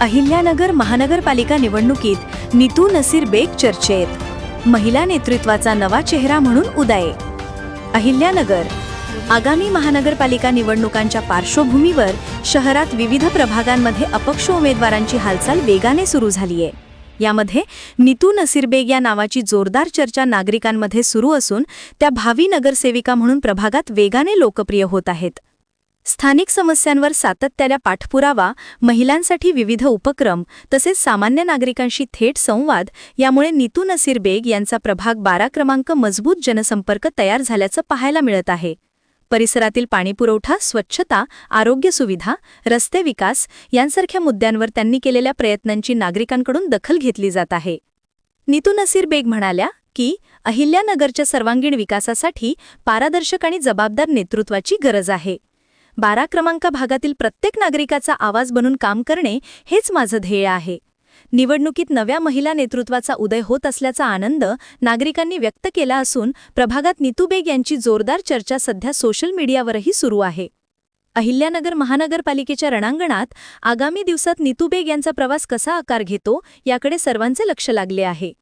अहिल्यानगर महानगरपालिका निवडणुकीत नितू नसीर बेग चर्चेत. महिला नेतृत्वाचा नवा चेहरा म्हणून उदय. अहिल्यानगर आगामी महानगरपालिका निवडणुकांच्या पार्श्वभूमीवर शहरात विविध प्रभागांमध्ये अपक्ष उमेदवारांची हालचाल वेगाने सुरू झालीय. यामध्ये नितू नसीर बेग या नावाची जोरदार चर्चा नागरिकांमध्ये सुरू असून त्या भावी नगरसेविका म्हणून प्रभागात वेगाने लोकप्रिय होत आहेत. स्थानिक समस्यांवर सातत्याला पाठपुरावा महिलांसाठी विविध उपक्रम तसेच सामान्य नागरिकांशी थेट संवाद यामुळे नीतू नसीर बेग यांचा प्रभाग बारा क्रमांक मजबूत जनसंपर्क तयार झाल्याचं पाहायला मिळत आहे. परिसरातील पाणीपुरवठा स्वच्छता आरोग्य सुविधा रस्ते विकास यांसारख्या मुद्द्यांवर त्यांनी केलेल्या प्रयत्नांची नागरिकांकडून दखल घेतली जात आहे. नीतू नसीर बेग म्हणाल्या की अहिल्यानगरच्या सर्वांगीण विकासासाठी पारदर्शक आणि जबाबदार नेतृत्वाची गरज आहे. बारा क्रमांक भागातील प्रत्येक नागरिकाचा आवाज बनून काम करणे हेच माझं ध्येय आहे. निवडणुकीत नव्या महिला नेतृत्वाचा उदय होत असल्याचा आनंद नागरिकांनी व्यक्त केला असून प्रभागात नीतू बेग यांची जोरदार चर्चा सध्या सोशल मीडियावरही सुरू आहे. अहिल्यानगर महानगरपालिकेच्या रणांगणात आगामी दिवसात नीतू बेग यांचा प्रवास कसा आकार घेतो याकडे सर्वांचे लक्ष लागले आहे.